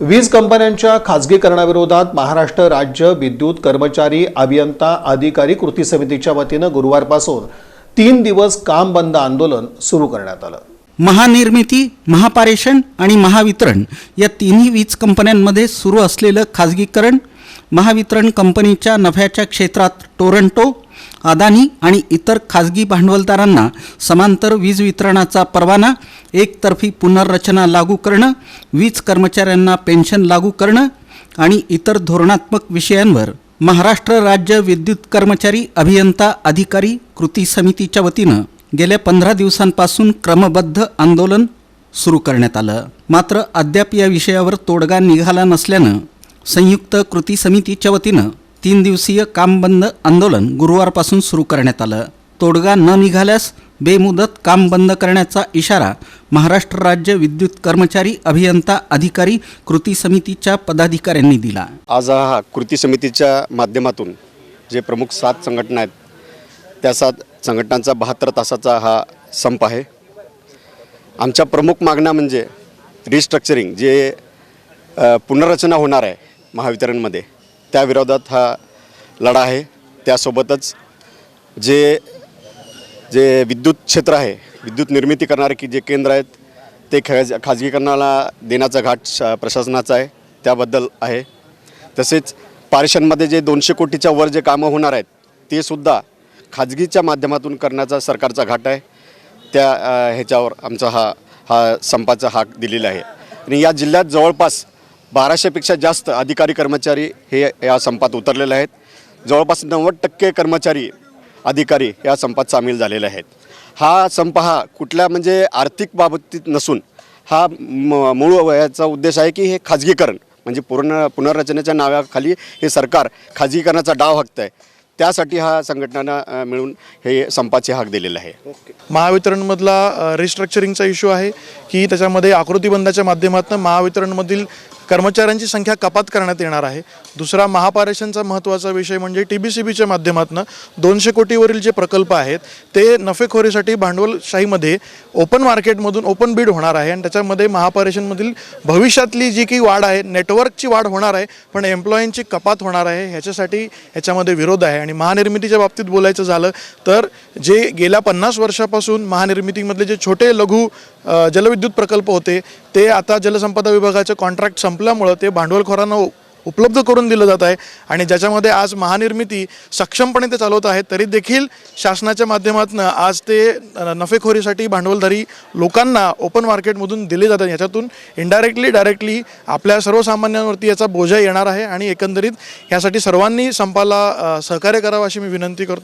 वीज कंपन्यांच्या खाजगीकरणाविरोधात महाराष्ट्र राज्य विद्युत कर्मचारी अभियंता अधिकारी कृती समितीच्या वतीनं गुरुवारपासून तीन दिवस काम बंद आंदोलन सुरू करण्यात आलं. महानिर्मिती महापारेषण आणि महावितरण या तिन्ही वीज कंपन्यांमध्ये सुरू असलेलं खाजगीकरण महावितरण कंपनीच्या नफ्याच्या क्षेत्रात टोरंटो अदानी आणि इतर खाजगी भांडवलदारांना समांतर वीज वितरणाचा परवाना एकतर्फी पुनर्रचना लागू करणं वीज कर्मचाऱ्यांना पेन्शन लागू करणं आणि इतर धोरणात्मक विषयांवर महाराष्ट्र राज्य विद्युत कर्मचारी अभियंता अधिकारी कृती समितीच्या वतीनं गेल्या पंधरा दिवसांपासून क्रमबद्ध आंदोलन सुरू करण्यात आलं. मात्र अद्याप या विषयावर तोडगा निघाला नसल्यानं संयुक्त कृती समितीच्या वतीनं तीन दिवसीय काम बंद आंदोलन गुरुवारपासून सुरू करण्यात आलं. तोडगा न निघाल्यास बेमुदत काम बंद करण्याचा इशारा महाराष्ट्र राज्य विद्युत कर्मचारी अभियंता अधिकारी कृती समितीच्या पदाधिकाऱ्यांनी दिला. आज हा कृती समितीच्या माध्यमातून जे प्रमुख सात संघटना आहेत त्या सात संघटनांचा बहात्तर तासाचा हा संप आहे. आमच्या प्रमुख मागण्या म्हणजे रिस्ट्रक्चरिंग जे पुनर्रचना होणार आहे महावितरणमध्ये त्या विरोधात हा लढा आहे. त्यासोबतच जे जे विद्युत क्षेत्र आहे विद्युत निर्मिती करणारे की जे केंद्र आहेत ते खाज खाजगीकरणाला देण्याचा घाट श- प्रशासनाचा आहे त्याबद्दल आहे. तसेच पारेषणमध्ये जे दोनशे कोटीच्या वर जे कामं होणार आहेत ते सुद्धा खाजगीच्या माध्यमातून करण्याचा सरकारचा घाट आहे. त्या ह्याच्यावर आमचा हा हा संपाचा हाक दिलेला आहे. आणि या जिल्ह्यात जवळपास बाराशेपेक्षा जास्त अधिकारी कर्मचारी हे या संपात उतरलेले आहेत. जवळपास नव्वद टक्के कर्मचारी अधिकारी या संपात सामील झालेले आहेत. हा संप हा कुठल्या म्हणजे आर्थिक बाबतीत नसून हा म- मूळ याचा उद्देश आहे की हे खाजगीकरण म्हणजे पूर्ण पुनर्रचनेच्या नावाखाली हे सरकार खाजगीकरणाचा डाव हाकत आहे त्यासाठी हा संघटनांना मिळून हे संपाचे हाक दिलेला आहे. महावितरणमधला रिस्ट्रक्चरिंगचा इश्यू आहे की त्याच्यामध्ये आकृतीबंधाच्या माध्यमातून महावितरणमधील कर्मचाऱ्यांची संख्या कपात करण्यात येणार आहे. दुसरा महापारेषणचा महत्त्वाचा विषय म्हणजे टी बी सी बीच्या माध्यमातून दोनशे कोटीवरील जे प्रकल्प आहेत ते नफेखोरीसाठी भांडवलशाहीमध्ये ओपन मार्केटमधून ओपन बीड होणार आहे आणि त्याच्यामध्ये महापारेषणमधील भविष्यातली जी काही वाढ आहे नेटवर्कची वाढ होणार आहे पण एम्प्लॉईंची कपात होणार आहे ह्याच्यासाठी ह्याच्यामध्ये विरोध आहे. आणि महानिर्मितीच्या बाबतीत बोलायचं झालं तर जे गेल्या पन्नास वर्षापासून महानिर्मितीमधले जे छोटे लघु जलविद्युत प्रकल्प होते ते आता जलसंपदा विभागाचे कॉन्ट्रॅक्ट संपल्यामुळं ते भांडवलखोरांना उपलब्ध करून दिलं जात आहे. आणि ज्याच्यामध्ये आज महानिर्मिती सक्षमपणे ते चालवत आहेत तरी देखील शासनाच्या माध्यमातून आज ते नफेखोरीसाठी भांडवलधारी लोकांना ओपन मार्केटमधून दिले जातात ह्याच्यातून इनडायरेक्टली डायरेक्टली आपल्या सर्वसामान्यांवरती याचा बोजा येणार आहे आणि एकंदरीत ह्यासाठी सर्वांनी संपाला सहकार्य करावं अशी मी विनंती करतो.